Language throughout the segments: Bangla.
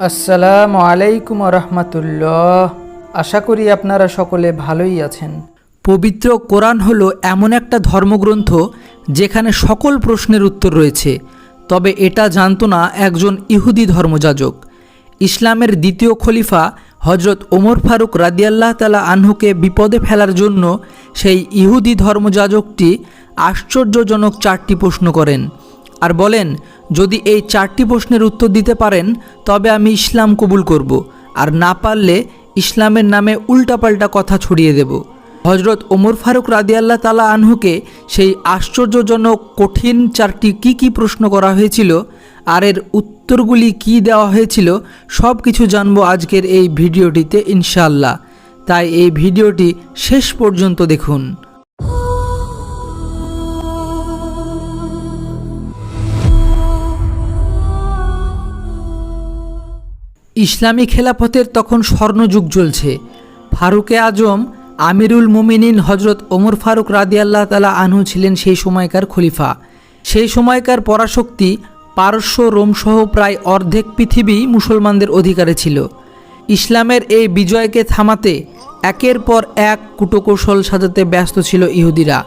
আসসালামু আলাইকুম রহমতুল্লাহ আশা করি আপনারা সকলে ভালোই আছেন। পবিত্র কোরআন হলো এমন একটা ধর্মগ্রন্থ যেখানে সকল প্রশ্নের উত্তর রয়েছে, তবে এটা জানতো না একজন ইহুদি ধর্মযাজক। ইসলামের দ্বিতীয় খলিফা হজরত ওমর ফারুক রাদিয়াল্লাহ তালা আনহুকে বিপদে ফেলার জন্য সেই ইহুদি ধর্মযাজকটি আশ্চর্যজনক চারটি প্রশ্ন করেন। আর বলেন, যদি এই চারটি প্রশ্নের উত্তর দিতে পারেন, তবে আমি ইসলাম কবুল করব, আর না পারলে ইসলামের নামে উল্টাপাল্টা কথা ছড়িয়ে দেব। হজরত ওমর ফারুক রাদিয়াল্লাহ তালা আনহুকে সেই আশ্চর্যজনক, কঠিন চারটি কি কি প্রশ্ন করা হয়েছিল, আর এর উত্তরগুলি কি দেওয়া হয়েছিল সব কিছু জানব আজকের এই ভিডিওটিতে ইনশাল্লাহ তাই এই ভিডিওটি শেষ পর্যন্ত দেখুন। ইসলামী খেলাফতের তখন স্বর্ণযুগ চলছে। ফারুকে আজম, আমিরুল মুমিনিন হজরত ওমর ফারুক রাদিয়াল্লাহ তালা আনহু ছিলেন সেই সময়কার খলিফা। সেই সময়কার পরাশক্তি পারস্য রোমসহ প্রায় অর্ধেক পৃথিবী মুসলমানদের অধিকারে ছিল। ইসলামের এই বিজয়কে থামাতে একের পর এক কুটকৌশল সাজাতে ব্যস্ত ছিল ইহুদিরা।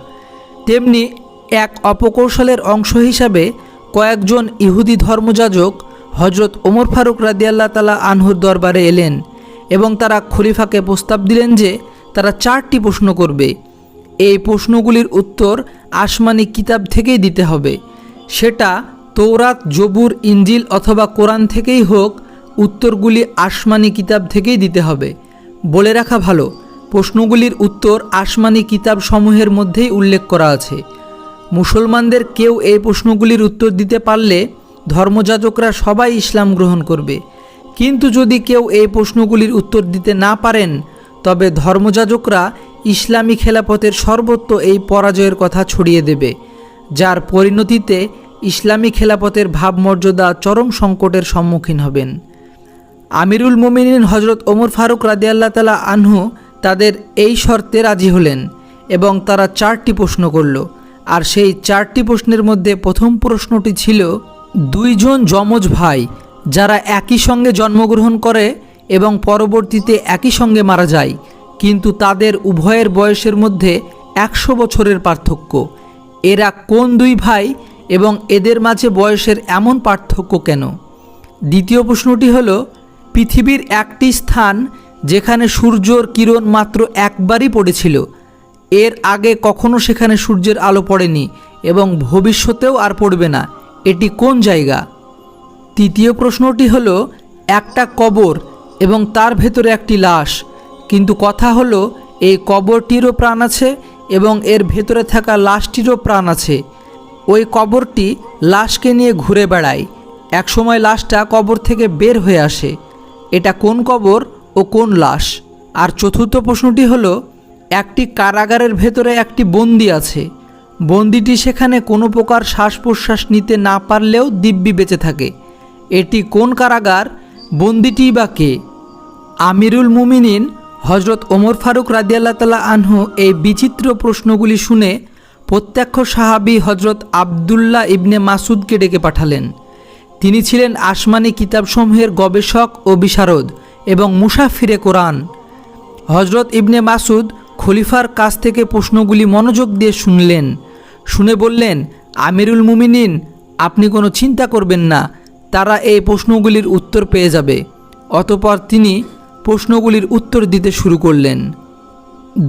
তেমনি এক অপকৌশলের অংশ হিসাবে কয়েকজন ইহুদি ধর্মযাজক হজরত ওমর ফারুক রাদিয়াল্লাহ তালা আনহুর দরবারে এলেন এবং তারা খলিফাকে প্রস্তাব দিলেন যে তারা চারটি প্রশ্ন করবে। এই প্রশ্নগুলির উত্তর আসমানি কিতাব থেকেই দিতে হবে। সেটা তৌরাত জবুর ইঞ্জিল অথবা কোরআন থেকেই হোক, উত্তরগুলি আসমানি কিতাব থেকেই দিতে হবে। বলে রাখা ভালো, প্রশ্নগুলির উত্তর আসমানি কিতাব সমূহের মধ্যেই উল্লেখ করা আছে। মুসলমানদের কেউ এই প্রশ্নগুলির উত্তর দিতে পারলে ধর্মযাজকরা সবাই ইসলাম গ্রহণ করবে। কিন্তু যদি কেউ এই প্রশ্নগুলির উত্তর দিতে না পারেন, তবে ধর্মযাজকরা ইসলামী খেলাপথের সর্বত্র এই পরাজয়ের কথা ছড়িয়ে দেবে, যার পরিণতিতে ইসলামী খেলাপথের ভাবমর্যাদা চরম সংকটের সম্মুখীন হবেন। আমিরুল মোমিনিন হজরত ওমর ফারুক রাদিয়াল্লাহ তালা আনহু তাদের এই শর্তে রাজি হলেন এবং তারা চারটি প্রশ্ন করল। আর সেই চারটি প্রশ্নের মধ্যে প্রথম প্রশ্নটি ছিল দুইজন যমজ ভাই, যারা একই সঙ্গে জন্মগ্রহণ করে এবং পরবর্তীতে একই সঙ্গে মারা যায়, কিন্তু তাদের উভয়ের বয়সের মধ্যে একশো বছরের পার্থক্য। এরা কোন দুই ভাই এবং এদের মাঝে বয়সের এমন পার্থক্য কেন? দ্বিতীয় প্রশ্নটি হলো, পৃথিবীর একটি স্থান যেখানে সূর্যর কিরণ মাত্র একবারই পড়েছিল, এর আগে কখনো সেখানে সূর্যের আলো পড়েনি এবং ভবিষ্যতেও আর পড়বে না। এটি কোন জায়গা? তৃতীয় প্রশ্নটি হলো, একটা কবর এবং তার ভেতরে একটি লাশ। কিন্তু কথা হলো, এই কবরটিরও প্রাণ আছে এবং এর ভেতরে থাকা লাশটিরও প্রাণ আছে। ওই কবরটি লাশকে নিয়ে ঘুরে বেড়ায়। একসময় লাশটা কবর থেকে বের হয়ে আসে। এটা কোন কবর ও কোন লাশ? আর চতুর্থ প্রশ্নটি হলো, একটি কারাগারের ভেতরে একটি বন্দি আছে। বন্দিটি সেখানে কোনো প্রকার শ্বাস প্রশ্বাস নিতে না পারলেও দিব্যি বেঁচে থাকে। এটি কোন কারাগার, বন্দিটি বা কে? আমিরুল মুমিনিন হজরত ওমর ফারুক রাদিয়াল্লাহ তালা আনহু এই বিচিত্র প্রশ্নগুলি শুনে প্রত্যক্ষ সাহাবি হজরত আবদুল্লাহ ইবনে মাসুদকে ডেকে পাঠালেন। তিনি ছিলেন আসমানি কিতাবসমূহের গবেষক ও বিশারদ এবং মুসাফিরে কোরআন। হজরত ইবনে মাসুদ খলিফার কাছ থেকে প্রশ্নগুলি মনোযোগ দিয়ে শুনলেন। শুনে বললেন, আমিরুল মুমিনিন, আপনি কোনো চিন্তা করবেন না, তারা এই প্রশ্নগুলির উত্তর পেয়ে যাবে। অতপর তিনি প্রশ্নগুলির উত্তর দিতে শুরু করলেন।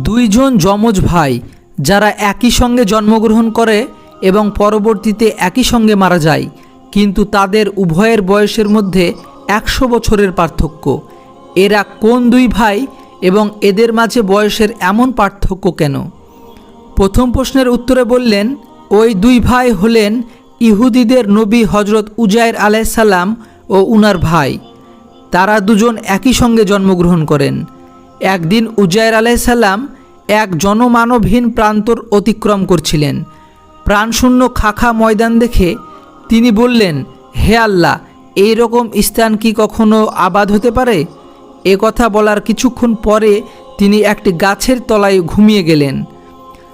দুইজন যমজ ভাই, যারা একই সঙ্গে জন্মগ্রহণ করে এবং পরবর্তীতে একই সঙ্গে মারা যায়, কিন্তু তাদের উভয়ের বয়সের মধ্যে একশো বছরের পার্থক্য। এরা কোন দুই ভাই এবং এদের মাঝে বয়সের এমন পার্থক্য কেন? প্রথম প্রশ্নের উত্তরে বললেন, ওই দুই ভাই হলেন ইহুদিদের নবী হজরত উজায়ের আলাইসাল্লাম ও উনার ভাই। তারা দুজন একই সঙ্গে জন্মগ্রহণ করেন। একদিন উজায়ের আলাইসাল্লাম এক জনমানবহীন প্রান্তর অতিক্রম করছিলেন। প্রাণশূন্য খাখা ময়দান দেখে তিনি বললেন, হে আল্লাহ এই রকম স্থান কি কখনো আবাদ হতে পারে? এ কথা বলার কিছুক্ষণ পরে তিনি একটি গাছের তলায় ঘুমিয়ে গেলেন।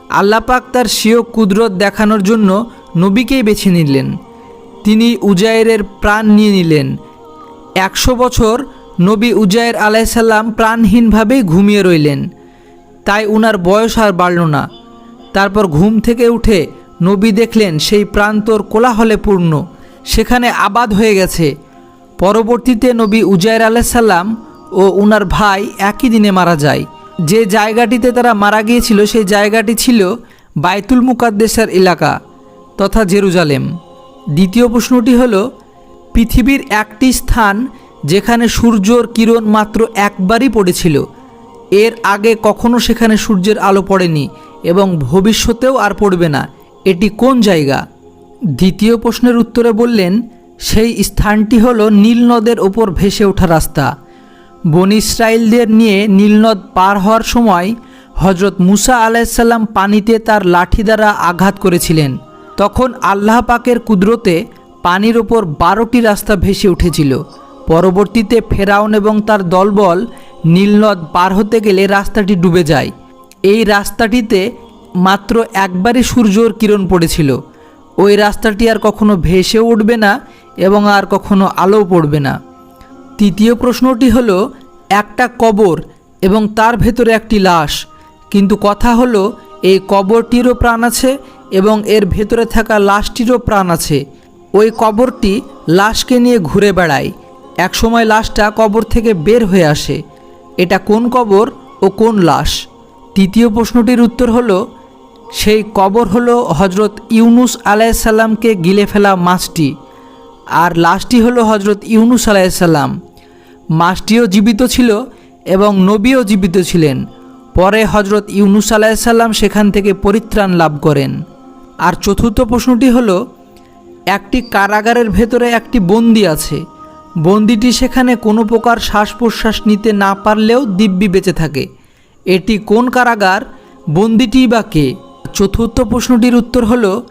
আল্লাপাক তার স্বীয় কুদরত দেখানোর জন্য নবীকেই বেছে নিলেন। তিনি উজায়েরের প্রাণ নিয়ে নিলেন। একশো বছর নবী উজায়ের আলাইসাল্লাম প্রাণহীনভাবেই ঘুমিয়ে রইলেন। তাই উনার বয়স আর বাড়ল না। তারপর ঘুম থেকে উঠে নবী দেখলেন সেই প্রান্তর কোলাহলে পূর্ণ সেখানে আবাদ হয়ে গেছে। পরবর্তীতে নবী উজায়ের আলাইসাল্লাম ও উনার ভাই একই দিনে মারা যায়। যে জায়গাটিতে তারা মারা গিয়েছিল, সেই জায়গাটি ছিল বাইতুল মুকাদ্দেশের এলাকা তথা জেরুজালেম। দ্বিতীয় প্রশ্নটি হলো, পৃথিবীর একটি স্থান যেখানে সূর্যর কিরণ মাত্র একবারই পড়েছিল, এর আগে কখনো সেখানে সূর্যের আলো পড়েনি এবং ভবিষ্যতেও আর পড়বে না। এটি কোন জায়গা? দ্বিতীয় প্রশ্নের উত্তরে বললেন, সেই স্থানটি হলো নীল নদের ওপর ভেসে ওঠা রাস্তা। বন ইসরায়েলদের নিয়ে নীলনদ পার হওয়ার সময় হজরত মুসা আলাইসাল্লাম পানিতে তার লাঠি দ্বারা আঘাত করেছিলেন। তখন আল্লাহ পাকের কুদরতে পানির ওপর বারোটি রাস্তা ভেসে উঠেছিল। পরবর্তীতে ফেরাউন এবং তার দলবল নীলনদ পার হতে গেলে রাস্তাটি ডুবে যায়। এই রাস্তাটিতে মাত্র একবারই সূর্যর কিরণ পড়েছিল। ওই রাস্তাটি আর কখনো ভেসে উঠবে না এবং আর কখনো আলো পড়বে না। তৃতীয় প্রশ্নটি হল, একটা কবর এবং তার ভেতরে একটি লাশ। কিন্তু কথা হলো, এই কবরটিরও প্রাণ আছে এবং এর ভেতরে থাকা লাশটিরও প্রাণ আছে। ওই কবরটি লাশকে নিয়ে ঘুরে বেড়ায়। একসময় লাশটা কবর থেকে বের হয়ে আসে। এটা কোন কবর ও কোন লাশ? তৃতীয় প্রশ্নটির উত্তর হলো, সেই কবর হলো হজরত ইউনুস আলাইসাল্লামকে গিলে ফেলা মাছটি। আর লাশটি হলো হজরত ইউনুস আলাইসাল্লাম মাসটিও জীবিত ছিল এবং নবীও জীবিত ছিলেন। পরে হজরত ইউনুস আলাইসাল্লাম সেখান থেকে পরিত্রাণ লাভ করেন। আর চতুর্থ প্রশ্নটি হল, একটি কারাগারের ভেতরে একটি বন্দি আছে। বন্দিটি সেখানে কোনো প্রকার শ্বাস প্রশ্বাস নিতে না পারলেও দিব্যি বেঁচে থাকে। এটি কোন কারাগার, বন্দিটি বা কে? চতুর্থ প্রশ্নটির উত্তর হলো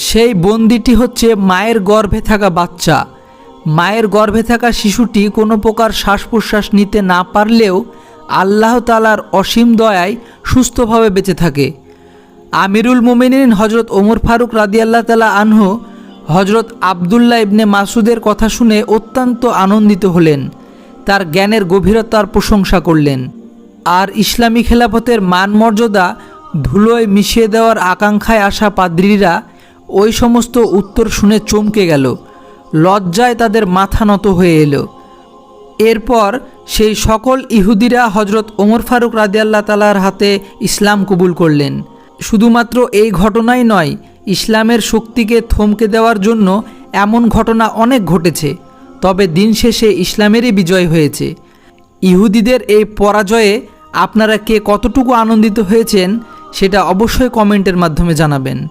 সেই বন্দিটি হচ্ছে মায়ের গর্ভে থাকা বাচ্চা। মায়ের গর্ভে থাকা শিশুটি কোনো প্রকার শ্বাস প্রশ্বাস নিতে না পারলেও আল্লাহ তালার অসীম দয়ায় সুস্থভাবে বেঁচে থাকে। আমিরুল মোমিনিন হজরত ওমর ফারুক রাদিয়াল্লাহ তালা আনহু হজরত আবদুল্লাহ ইবনে মাসুদের কথা শুনে অত্যন্ত আনন্দিত হলেন। তার জ্ঞানের গভীরতার প্রশংসা করলেন। আর ইসলামী খেলাফতের মান মর্যাদা ধুলোয় মিশিয়ে দেওয়ার আকাঙ্ক্ষায় আসা পাদ্রীরা ওই সমস্ত উত্তর শুনে চমকে গেল। লজ্জায় তাদের মাথা নত হয়ে এলো। এরপর সেই সকল ইহুদিরা হজরত ওমর ফারুক রাদিয়াল্লাহ তালার হাতে ইসলাম কবুল করলেন। শুধুমাত্র এই ঘটনাই নয়, ইসলামের শক্তিকে থমকে দেওয়ার জন্য এমন ঘটনা অনেক ঘটেছে, তবে দিন শেষে ইসলামেরই বিজয় হয়েছে। ইহুদিদের এই পরাজয়ে আপনারা কে কতটুকু আনন্দিত হয়েছেন, সেটা অবশ্যই কমেন্টের মাধ্যমে জানাবেন।